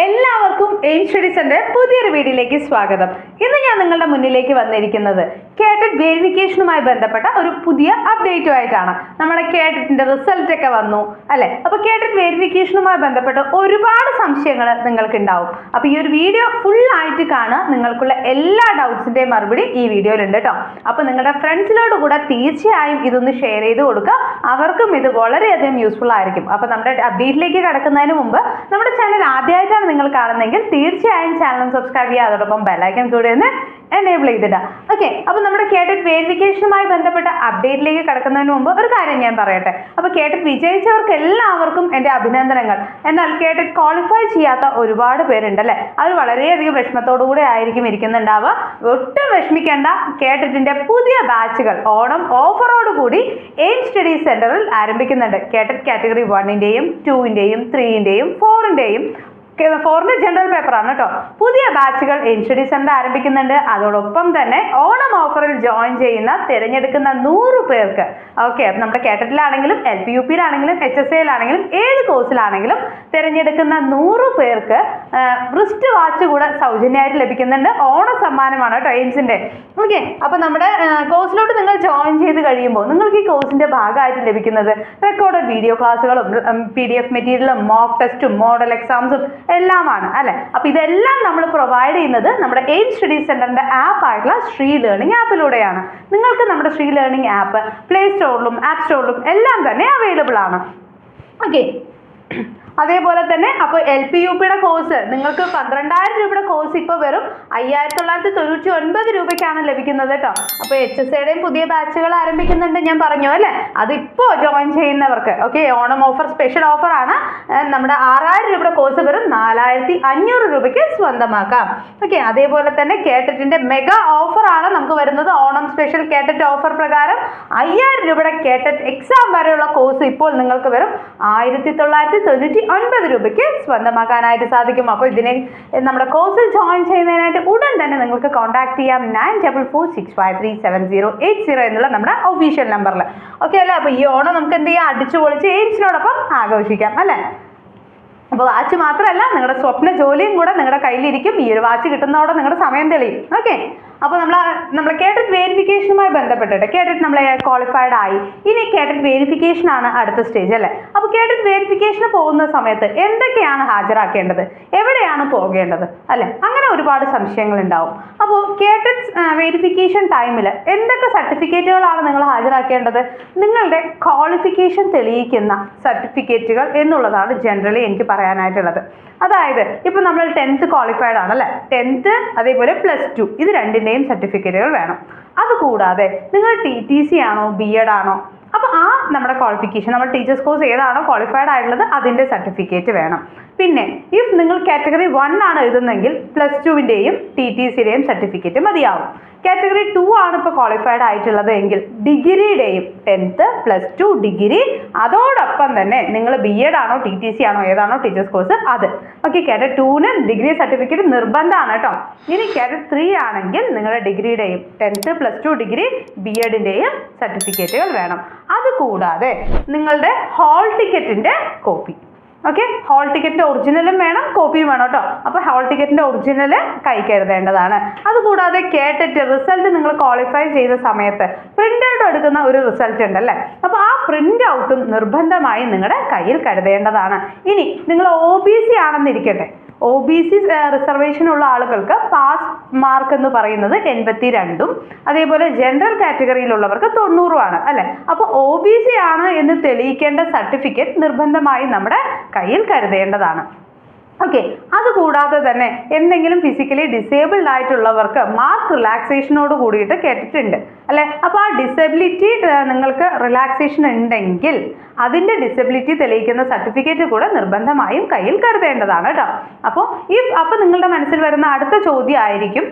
എല്ലാവർക്കും എയിം സ്റ്റഡീസിന്റെ പുതിയൊരു വീഡിയോയിലേക്ക് സ്വാഗതം. ഇന്ന് ഞാൻ നിങ്ങളുടെ മുന്നിലേക്ക് വന്നിരിക്കുന്നത് കേട്ടറ്റ് വെരിഫിക്കേഷനുമായി ബന്ധപ്പെട്ട ഒരു പുതിയ അപ്ഡേറ്റുമായിട്ടാണ് നമ്മുടെ കേട്ടറ്റിന്റെ റിസൾട്ട് ഒക്കെ വന്നു അല്ലെ? അപ്പൊ കേട്ടറ്റ് വെരിഫിക്കേഷനുമായി ബന്ധപ്പെട്ട് ഒരുപാട് സംശയങ്ങൾ നിങ്ങൾക്ക് ഉണ്ടാവും അപ്പൊ ഈ ഒരു വീഡിയോ ഫുൾ ആയിട്ട് കാണുക. നിങ്ങൾക്കുള്ള എല്ലാ ഡൗട്ട്സിന്റെയും മറുപടി ഈ വീഡിയോയിലുണ്ട് കേട്ടോ. അപ്പൊ നിങ്ങളുടെ ഫ്രണ്ട്സിനോട് കൂടെ തീർച്ചയായും ഇതൊന്ന് ഷെയർ ചെയ്ത് കൊടുക്കുക. അവർക്കും ഇത് വളരെയധികം യൂസ്ഫുൾ ആയിരിക്കും. അപ്പൊ നമ്മുടെ അപ്ഡേറ്റിലേക്ക് കടക്കുന്നതിന് മുമ്പ് നമ്മുടെ ചാനൽ ആദ്യമായിട്ടാണ് നിങ്ങൾ കാണുന്നതെങ്കിൽ തീർച്ചയായും ചാനൽ സബ്സ്ക്രൈബ് ചെയ്യുക. അതോടൊപ്പം ബെലൈക്കൻ കൂടെ ഒന്ന് എനേബിൾ ചെയ്തിട്ട് ഓക്കെ അപ്പോൾ നമ്മുടെ കേട്ടറ്റ് വേരിഫിക്കേഷനുമായി ബന്ധപ്പെട്ട അപ്ഡേറ്റിലേക്ക് കടക്കുന്നതിന് മുമ്പ് ഒരു കാര്യം ഞാൻ പറയട്ടെ. അപ്പോൾ കേട്ടറ്റ് വിജയിച്ചവർക്ക് എല്ലാവർക്കും എന്റെ അഭിനന്ദനങ്ങൾ. എന്നാൽ കേട്ടറ്റ് ക്വാളിഫൈ ചെയ്യാത്ത ഒരുപാട് പേരുണ്ട് അല്ലേ അവർ വളരെയധികം വിഷമത്തോടു കൂടെ ആയിരിക്കും ഇരിക്കുന്നുണ്ടാവുക. ഒട്ടും വിഷമിക്കേണ്ട. കേട്ടറ്റിന്റെ പുതിയ ബാച്ചുകൾ ഓണം ഓഫറോട് കൂടി എയിം സ്റ്റഡി സെന്ററിൽ ആരംഭിക്കുന്നുണ്ട്. കേട്ടറ്റ് കാറ്റഗറി വണ്ണിന്റെയും ടൂവിന്റെയും ത്രീന്റെയും ഫോറിന്റെയും ഫോറിന്റെ ജനറൽ പേപ്പർ ആണ് കേട്ടോ. പുതിയ ബാച്ചുകൾ എൻട്രി ഡിസംബർ ആരംഭിക്കുന്നുണ്ട്. അതോടൊപ്പം തന്നെ ഓണം ഓഫറിൽ ജോയിൻ ചെയ്യുന്ന തിരഞ്ഞെടുക്കുന്ന നൂറ് പേർക്ക്. ഓക്കെ നമ്മുടെ കേട്ടറ്റിലാണെങ്കിലും എൽ പി യു പിയിലാണെങ്കിലും എച്ച് എസ് എയിലാണെങ്കിലും ഏത് കോഴ്സിലാണെങ്കിലും തിരഞ്ഞെടുക്കുന്ന നൂറ് പേർക്ക് റിസ്റ്റ് വാച്ച് കൂടെ സൗജന്യമായിട്ട് ലഭിക്കുന്നുണ്ട്. ഓണ സമ്മാനമാണ് കേട്ടോ എയിംസിന്റെ ഓക്കെ അപ്പൊ നമ്മുടെ കോഴ്സിലോട്ട് നിങ്ങൾ ജോയിൻ ചെയ്ത് കഴിയുമ്പോൾ നിങ്ങൾക്ക് ഈ കോഴ്സിന്റെ ഭാഗമായിട്ട് ലഭിക്കുന്നത് റെക്കോർഡഡ് വീഡിയോ ക്ലാസ്സുകളും പി ഡി എഫ് മെറ്റീരിയലും മോക്ക് ടെസ്റ്റും മോഡൽ എക്സാംസും എല്ലാമാണ് അല്ലെ? അപ്പൊ ഇതെല്ലാം നമ്മൾ പ്രൊവൈഡ് ചെയ്യുന്നത് നമ്മുടെ എയിം സ്റ്റഡി ആപ്പ് ആയിട്ടുള്ള ശ്രീ ലേണിംഗ് ആപ്പിലൂടെയാണ് നിങ്ങൾക്ക് നമ്മുടെ ശ്രീ ലേണിംഗ് ആപ്പ് പ്ലേ സ്റ്റോറിലും ആപ്പ് സ്റ്റോറിലും എല്ലാം തന്നെ അവൈലബിൾ ആണ്. ഓക്കെ അതേപോലെ തന്നെ അപ്പോൾ എൽ പി യു പിയുടെ കോഴ്സ് നിങ്ങൾക്ക് പന്ത്രണ്ടായിരം രൂപയുടെ കോഴ്സ് ഇപ്പോൾ വെറും അയ്യായിരത്തി തൊള്ളായിരത്തി തൊണ്ണൂറ്റി ഒൻപത് രൂപയ്ക്കാണ് ലഭിക്കുന്നത് കേട്ടോ അപ്പോൾ എച്ച് എസ് എയുടെയും പുതിയ ബാച്ചുകൾ ആരംഭിക്കുന്നുണ്ട് ഞാൻ പറഞ്ഞു അല്ലേ? അതിപ്പോൾ ജോയിൻ ചെയ്യുന്നവർക്ക് okay Onam offer special offer ആണ്. നമ്മുടെ ആറായിരം രൂപയുടെ കോഴ്സ് വെറും നാലായിരത്തി അഞ്ഞൂറ് രൂപയ്ക്ക് സ്വന്തമാക്കാം. ഓക്കെ അതേപോലെ തന്നെ കേട്ടറ്റിന്റെ മെഗാ ഓഫർ ആണ് നമുക്ക് വരുന്നത്. ഓണം സ്പെഷ്യൽ കേട്ടറ്റ് ഓഫർ പ്രകാരം അയ്യായിരം രൂപയുടെ കേട്ടറ്റ് എക്സാം വരെയുള്ള കോഴ്സ് ഇപ്പോൾ നിങ്ങൾക്ക് വെറും ആയിരത്തി തൊള്ളായിരത്തി തൊണ്ണൂറ്റി ഒൻപത് രൂപയ്ക്ക് സ്വന്തമാക്കാനായിട്ട് സാധിക്കും. അപ്പോൾ ഇതിനെ നമ്മുടെ കോഴ്സിൽ ജോയിൻ ചെയ്യുന്നതിനായിട്ട് ഉടൻ തന്നെ നിങ്ങൾക്ക് കോൺടാക്ട് ചെയ്യാം. Nine double four six five three seven zero eight zero എന്നുള്ള നമ്മുടെ ഒഫീഷ്യൽ നമ്പറിൽ ഓക്കെ അല്ലേ? അപ്പോൾ ഈ ഓണം നമുക്ക് എന്ത് ചെയ്യാം? അടിച്ചു പൊളിച്ച് എയിംസിനോടൊപ്പം ആഘോഷിക്കാം. അല്ലേ? അപ്പോൾ വാച്ച് മാത്രമല്ല നിങ്ങളുടെ സ്വപ്ന ജോലിയും കൂടെ നിങ്ങളുടെ കയ്യിലിരിക്കും. ഈ ഒരു വാച്ച് കിട്ടുന്നതോടെ നിങ്ങളുടെ സമയം തെളിയും. ഓക്കെ അപ്പോൾ നമ്മൾ നമ്മൾ കേഡറ്റ് വേരിഫിക്കേഷനുമായി ബന്ധപ്പെട്ടിട്ട് കേഡറ്റ് നമ്മൾ ക്വാളിഫൈഡ് ആയി. ഇനി കേഡറ്റ് വേരിഫിക്കേഷൻ ആണ് അടുത്ത സ്റ്റേജ് അല്ലേ? അപ്പോൾ കേഡറ്റ് വെരിഫിക്കേഷന് പോകുന്ന സമയത്ത് എന്തൊക്കെയാണ് ഹാജരാക്കേണ്ടത്? എവിടെയാണ് പോകേണ്ടത്? അല്ലേ? അങ്ങനെ ഒരുപാട് സംശയങ്ങൾ ഉണ്ടാവും. അപ്പോൾ കേഡറ്റ് വെരിഫിക്കേഷൻ ടൈമിൽ എന്തൊക്കെ സർട്ടിഫിക്കറ്റുകളാണ് നിങ്ങൾ ഹാജരാക്കേണ്ടത്? നിങ്ങളുടെ ക്വാളിഫിക്കേഷൻ തെളിയിക്കുന്ന സർട്ടിഫിക്കറ്റുകൾ എന്നുള്ളതാണ് ജനറലി എനിക്ക് പറയാനായിട്ടുള്ളത്. അതായത് ഇപ്പം നമ്മൾ ടെൻത്ത് ക്വാളിഫൈഡ് ആണ് അല്ലേ? ടെൻത്ത് അതേപോലെ പ്ലസ് ടു ഇത് രണ്ടിന്റെയും സർട്ടിഫിക്കറ്റുകൾ വേണം. അതുകൂടാതെ നിങ്ങൾ ടി ടി സി ആണോ ബി എഡ് ആണോ അപ്പോൾ ആ നമ്മുടെ ക്വാളിഫിക്കേഷൻ നമ്മൾ ടീച്ചേഴ്സ് കോഴ്സ് ഏതാണോ ക്വാളിഫൈഡ് ആയിട്ടുള്ളത് അതിന്റെ സർട്ടിഫിക്കറ്റ് വേണം. പിന്നെ ഇഫ് നിങ്ങൾ കാറ്റഗറി വൺ ആണ് എഴുതുന്നെങ്കിൽ പ്ലസ് ടുവിന്റെയും ടി ടി സിയുടെയും സർട്ടിഫിക്കറ്റ് മതിയാവും. കാറ്റഗറി ടു ആണ് ഇപ്പോൾ ക്വാളിഫൈഡ് ആയിട്ടുള്ളത് എങ്കിൽ ഡിഗ്രിയുടെയും ടെൻത്ത് പ്ലസ് ടു ഡിഗ്രി. അതോടൊപ്പം തന്നെ നിങ്ങൾ ബി എഡ് ആണോ ടി ടി സി ആണോ ഏതാണോ ടീച്ചേഴ്സ് കോഴ്സ് അത്. ഓക്കെ കാറ്റഗറി ടൂന് ഡിഗ്രി സർട്ടിഫിക്കറ്റ് നിർബന്ധമാണ് കേട്ടോ. ഇനി കാറ്റഗറി ത്രീ ആണെങ്കിൽ നിങ്ങളുടെ ഡിഗ്രിയുടെയും tenth plus two degree B എഡിന്റെയും സർട്ടിഫിക്കറ്റുകൾ വേണം. അതുകൂടാതെ നിങ്ങളുടെ ഹാൾ ടിക്കറ്റിന്റെ കോപ്പി ഓക്കെ ഹോൾ ടിക്കറ്റിന്റെ ഒറിജിനലും വേണം കോപ്പിയും വേണം കേട്ടോ അപ്പോൾ ഹോൾ ടിക്കറ്റിന്റെ ഒറിജിനൽ കൈ കരുതേണ്ടതാണ് അതുകൂടാതെ കേട്ടിട്ട് റിസൾട്ട് നിങ്ങൾ ക്വാളിഫൈ ചെയ്ത സമയത്ത് പ്രിന്റ് ഔട്ട് എടുക്കുന്ന ഒരു റിസൾട്ട് ഉണ്ട് അല്ലേ അപ്പോൾ ആ പ്രിന്റ് ഔട്ടും നിർബന്ധമായും നിങ്ങളുടെ കയ്യിൽ കരുതേണ്ടതാണ്. ഇനി നിങ്ങൾ ഒ ബി സി ആണെന്നിരിക്കട്ടെ. ഒ ബി സി റിസർവേഷൻ ഉള്ള ആളുകൾക്ക് പാസ് മാർക്ക് എന്ന് പറയുന്നത് എൺപത്തി രണ്ടും അതേപോലെ ജനറൽ കാറ്റഗറിയിലുള്ളവർക്ക് തൊണ്ണൂറുമാണ് അല്ലെ? അപ്പോൾ ഒ ബി സി ആണ് എന്ന് തെളിയിക്കേണ്ട സർട്ടിഫിക്കറ്റ് നിർബന്ധമായി നമ്മുടെ കയ്യിൽ കരുതേണ്ടതാണ്. ഓക്കെ അതുകൂടാതെ തന്നെ എന്തെങ്കിലും ഫിസിക്കലി ഡിസേബിൾഡ് ആയിട്ടുള്ളവർക്ക് മാർക്ക് റിലാക്സേഷനോട് കൂടിയിട്ട് കേട്ടിട്ടുണ്ട്. അല്ലേ? അപ്പോൾ ആ ഡിസബിലിറ്റി നിങ്ങൾക്ക് റിലാക്സേഷൻ ഉണ്ടെങ്കിൽ അതിന്റെ ഡിസബിലിറ്റി തെളിയിക്കുന്ന സർട്ടിഫിക്കറ്റ് കൂടെ നിർബന്ധമായും കയ്യിൽ കരുതേണ്ടതാണ് കേട്ടോ. അപ്പോൾ ഈ അപ്പോൾ നിങ്ങളുടെ മനസ്സിൽ വരുന്ന അടുത്ത ചോദ്യം ആയിരിക്കും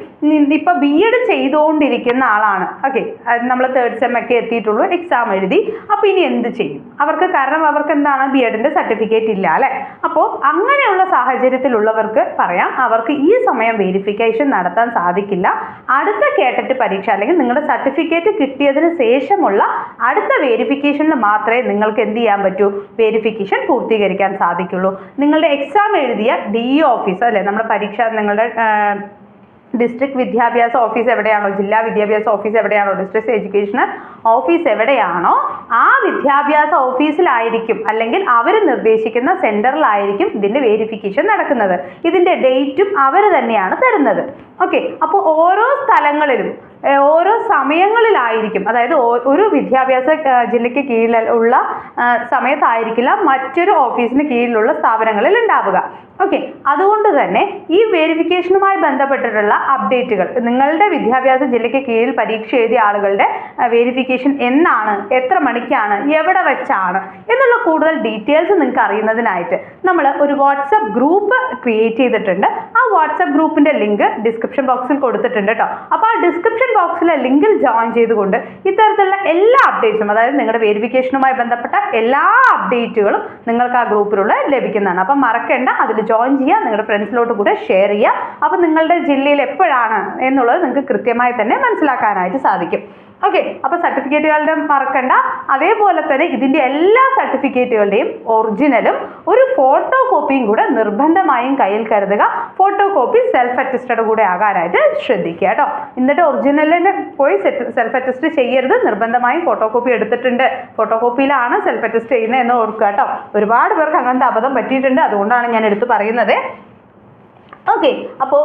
ഇപ്പോൾ ബി എഡ് ചെയ്തുകൊണ്ടിരിക്കുന്ന ആളാണ്. ഓക്കെ നമ്മൾ തേർഡ് സെം ഒക്കെ എത്തിയിട്ടുള്ളൂ എക്സാം എഴുതി അപ്പോൾ ഇനി എന്ത് ചെയ്യും? അവർക്ക് കാരണം അവർക്ക് എന്താണ്? ബി എഡിന്റെ സർട്ടിഫിക്കറ്റ് ഇല്ല അല്ലേ? അപ്പോൾ അങ്ങനെയുള്ള സാഹചര്യത്തിലുള്ളവർക്ക് പറയാം അവർക്ക് ഈ സമയം വെരിഫിക്കേഷൻ നടത്താൻ സാധിക്കില്ല. അടുത്ത കേട്ടിട്ട് പരീക്ഷ അല്ലെങ്കിൽ നിങ്ങളുടെ സർട്ടിഫിക്കറ്റ് സർട്ടിഫിക്കറ്റ് കിട്ടിയതിന് ശേഷമുള്ള അടുത്ത വേരിഫിക്കേഷനിൽ മാത്രമേ നിങ്ങൾക്ക് എന്ത് ചെയ്യാൻ പറ്റൂ? വേരിഫിക്കേഷൻ പൂർത്തീകരിക്കാൻ സാധിക്കുള്ളൂ. നിങ്ങളുടെ എക്സാം എഴുതിയ ഡി ഓഫീസ് അല്ലേ? നമ്മുടെ പരീക്ഷ നിങ്ങളുടെ ഡിസ്ട്രിക്ട് വിദ്യാഭ്യാസ ഓഫീസ് എവിടെയാണോ ജില്ലാ വിദ്യാഭ്യാസ ഓഫീസ് എവിടെയാണോ ഡിസ്ട്രിക്ട് എഡ്യൂക്കേഷൻ ഓഫീസ് എവിടെയാണോ ആ വിദ്യാഭ്യാസ ഓഫീസിലായിരിക്കും അല്ലെങ്കിൽ അവർ നിർദ്ദേശിക്കുന്ന സെന്ററിലായിരിക്കും ഇതിന്റെ വേരിഫിക്കേഷൻ നടക്കുന്നത്. ഇതിന്റെ ഡേറ്റും അവർ തന്നെയാണ് തരുന്നത്. ഓക്കെ അപ്പോൾ ഓരോ സ്ഥലങ്ങളിലും ഓരോ സമയങ്ങളിലായിരിക്കും. അതായത് ഒരു വിദ്യാഭ്യാസ ജില്ലയ്ക്ക് കീഴിൽ ഉള്ള സമയത്തായിരിക്കില്ല മറ്റൊരു ഓഫീസിന് കീഴിലുള്ള സ്ഥാപനങ്ങളിൽ ഉണ്ടാവുക. ഓക്കെ. അതുകൊണ്ട് തന്നെ ഈ വെരിഫിക്കേഷനുമായി ബന്ധപ്പെട്ടിട്ടുള്ള അപ്ഡേറ്റുകൾ നിങ്ങളുടെ വിദ്യാഭ്യാസ ജില്ലയ്ക്ക് കീഴിൽ പരീക്ഷ എഴുതിയ ആളുകളുടെ വെരിഫിക്കേഷൻ എന്നാണ് എത്ര മണിക്കാണ് എവിടെ വെച്ചാണ് എന്നുള്ള കൂടുതൽ ഡീറ്റെയിൽസ് നിങ്ങൾക്ക് അറിയുന്നതിനായിട്ട് നമ്മൾ ഒരു വാട്സപ്പ് ഗ്രൂപ്പ് ക്രിയേറ്റ് ചെയ്തിട്ടുണ്ട്. വാട്സപ്പ് ഗ്രൂപ്പിന്റെ ലിങ്ക് ഡിസ്ക്രിപ്ഷൻ ബോക്സിൽ കൊടുത്തിട്ടുണ്ട് കേട്ടോ അപ്പോൾ ആ ഡിസ്ക്രിപ്ഷൻ ബോക്സിലെ ലിങ്കിൽ ജോയിൻ ചെയ്തുകൊണ്ട് ഇത്തരത്തിലുള്ള എല്ലാ അപ്ഡേറ്റ്സും അതായത് നിങ്ങളുടെ വെരിഫിക്കേഷനുമായി ബന്ധപ്പെട്ട എല്ലാ അപ്ഡേറ്റുകളും നിങ്ങൾക്ക് ആ ഗ്രൂപ്പിലൂടെ ലഭിക്കുന്നതാണ്. അപ്പം മറക്കേണ്ട അതിൽ ജോയിൻ ചെയ്യുക നിങ്ങളുടെ ഫ്രണ്ട്സിലോട്ട് കൂടെ ഷെയർ ചെയ്യുക. അപ്പം നിങ്ങളുടെ ജില്ലയിൽ എപ്പോഴാണ് എന്നുള്ളത് നിങ്ങൾക്ക് കൃത്യമായി തന്നെ മനസ്സിലാക്കാനായിട്ട് സാധിക്കും. ഓക്കെ അപ്പൊ സർട്ടിഫിക്കറ്റുകളുടെ മറക്കണ്ട. അതേപോലെ തന്നെ ഇതിന്റെ എല്ലാ സർട്ടിഫിക്കറ്റുകളുടെയും ഒറിജിനലും ഒരു ഫോട്ടോ കോപ്പിയും കൂടെ നിർബന്ധമായും കയ്യിൽ കരുതുക. ഫോട്ടോ കോപ്പി സെൽഫ് അറ്റസ്റ്റഡ് കൂടെ ആകാനായിട്ട് ശ്രദ്ധിക്കുക കേട്ടോ. എന്നിട്ട് ഒറിജിനലിന് പോയി സെൽഫ് അറ്റസ്റ്റ് ചെയ്യരുത്. നിർബന്ധമായും ഫോട്ടോ കോപ്പി എടുത്തിട്ടുണ്ട്. ഫോട്ടോ കോപ്പിയിലാണ് സെൽഫ് അറ്റസ്റ്റ് ചെയ്യുന്നത് എന്ന് ഓർക്കുക കേട്ടോ. ഒരുപാട് പേർക്ക് അങ്ങനത്തെ അബദ്ധം പറ്റിയിട്ടുണ്ട്. അതുകൊണ്ടാണ് ഞാൻ എടുത്ത് പറയുന്നത്. ഓക്കെ അപ്പോൾ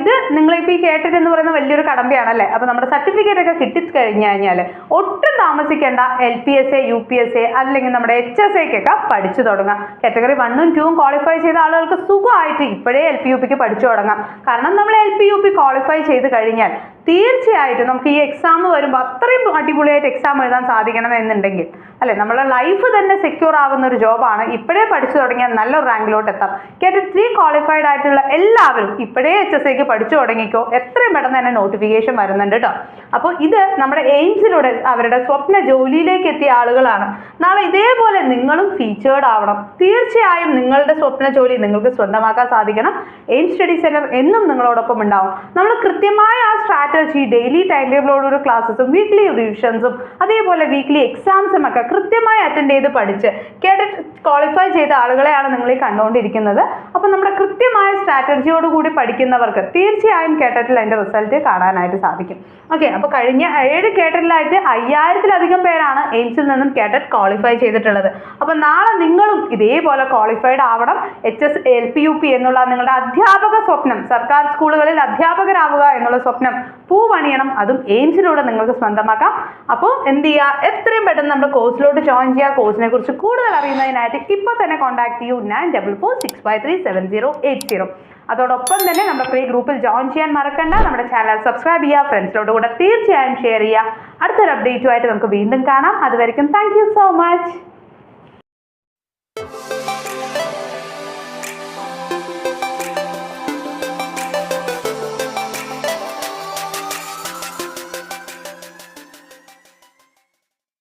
ഇത് നിങ്ങളിപ്പോൾ ഈ കേട്ടിട്ട് എന്ന് പറയുന്ന വലിയൊരു കടമ്പയാണ് കടമ്പയാണല്ലേ? അപ്പോൾ നമ്മുടെ സർട്ടിഫിക്കറ്റ് ഒക്കെ കിട്ടിക്കഴിഞ്ഞ് കഴിഞ്ഞാൽ ഒട്ടും താമസിക്കേണ്ട L P S A U P S A അല്ലെങ്കിൽ നമ്മുടെ എച്ച് എസ് എക്കൊക്കെ പഠിച്ചു തുടങ്ങാം. കാറ്റഗറി വണ്ണും ടൂവും ക്വാളിഫൈ ചെയ്ത ആളുകൾക്ക് സുഖമായിട്ട് ഇപ്പോഴേ എൽ പി യു പിക്ക് പഠിച്ചു തുടങ്ങാം. കാരണം നമ്മൾ L P U P qualify ചെയ്ത് കഴിഞ്ഞാൽ തീർച്ചയായിട്ടും നമുക്ക് ഈ എക്സാം വരുമ്പോൾ അത്രയും അടിപൊളിയായിട്ട് എക്സാം എഴുതാൻ സാധിക്കണം എന്നുണ്ടെങ്കിൽ അല്ലെ? നമ്മുടെ ലൈഫ് തന്നെ സെക്യൂർ ആവുന്ന ഒരു ജോബാണ് ഇപ്പോഴേ പഠിച്ചു തുടങ്ങിയാൽ നല്ലൊരു റാങ്കിലോട്ട് എത്താം. കേട്ട് ത്രീ ക്വാളിഫൈഡ് ആയിട്ടുള്ള എല്ലാവരും ഇപ്പോഴേ എച്ച് എസ് ഐക്ക് പഠിച്ചു തുടങ്ങിക്കോ. എത്രയും പെട്ടെന്ന് തന്നെ നോട്ടിഫിക്കേഷൻ വരുന്നുണ്ട് കേട്ടോ അപ്പോൾ ഇത് നമ്മുടെ എയിംസിലൂടെ അവരുടെ സ്വപ്ന ജോലിയിലേക്ക് എത്തിയ ആളുകളാണ്. നാളെ ഇതേപോലെ നിങ്ങളും ഫീച്ചേർഡ് ആവണം. തീർച്ചയായും നിങ്ങളുടെ സ്വപ്ന ജോലി നിങ്ങൾക്ക് സ്വന്തമാക്കാൻ സാധിക്കണം. എയിം സ്റ്റഡി സെന്റർ എന്നും നിങ്ങളോടൊപ്പം ഉണ്ടാവും. നമ്മൾ കൃത്യമായ ആ സ്ട്രാറ്റജി ഡെയിലി ടൈം ടേബിളോടുകൂടി ക്ലാസ്സസും വീക്ക്ലി റിവിഷൻസും അതേപോലെ വീക്ക്ലി എക്സാംസും ഒക്കെ കൃത്യമായി അറ്റൻഡ് ചെയ്ത് പഠിച്ച് കേഡറ്റ് ക്വാളിഫൈ ചെയ്ത ആളുകളെയാണ് നിങ്ങൾ ഈ കണ്ടുകൊണ്ടിരിക്കുന്നത്. അപ്പോൾ നമ്മുടെ കൃത്യമായ സ്ട്രാറ്റജിയോട് കൂടി പഠിക്കുന്നവർക്ക് തീർച്ചയായും കേട്ടറ്റിൽ അതിന്റെ റിസൾട്ട് കാണാനായിട്ട് സാധിക്കും. ഓക്കെ അപ്പോൾ കഴിഞ്ഞ ഏഴ് കേട്ടറ്റിലായിട്ട് അയ്യായിരത്തിലധികം പേരാണ് എയിംസിൽ നിന്നും കേട്ടറ്റ് ക്വാളിഫൈ ചെയ്തിട്ടുള്ളത്. അപ്പോൾ നാളെ നിങ്ങളും ഇതേപോലെ ക്വാളിഫൈഡ് ആവണം. H S L P U P എന്നുള്ള നിങ്ങളുടെ അധ്യാപക സ്വപ്നം സർക്കാർ സ്കൂളുകളിൽ അധ്യാപകരാവുക എന്നുള്ള സ്വപ്നം പൂവണിയണം അതും എയിംസിലൂടെ നിങ്ങൾക്ക് സ്വന്തമാക്കാം. അപ്പോൾ എന്ത് ചെയ്യുക എത്രയും പെട്ടെന്ന് നമ്മുടെ കോഴ്സിലോട്ട് ജോയിൻ ചെയ്യുക കോഴ്സിനെ കുറിച്ച് കൂടുതൽ അറിയുന്നതിനായിട്ട് ഇപ്പോൾ തന്നെ കോൺടാക്ട് ചെയ്യൂ. Nine double four six five three seven zero eight zero അതോടൊപ്പം തന്നെ നമ്മുടെ ഫ്രീ ഗ്രൂപ്പിൽ ജോയിൻ ചെയ്യാൻ മറക്കണ്ട. നമ്മുടെ ചാനൽ സബ്സ്ക്രൈബ് ചെയ്യുക ഫ്രണ്ട്സിനോട് കൂടെ തീർച്ചയായും ഷെയർ ചെയ്യുക അടുത്തൊരു അപ്ഡേറ്റുമായിട്ട് നമുക്ക് വീണ്ടും കാണാം. അതുവരെയും താങ്ക് സോ മച്ച്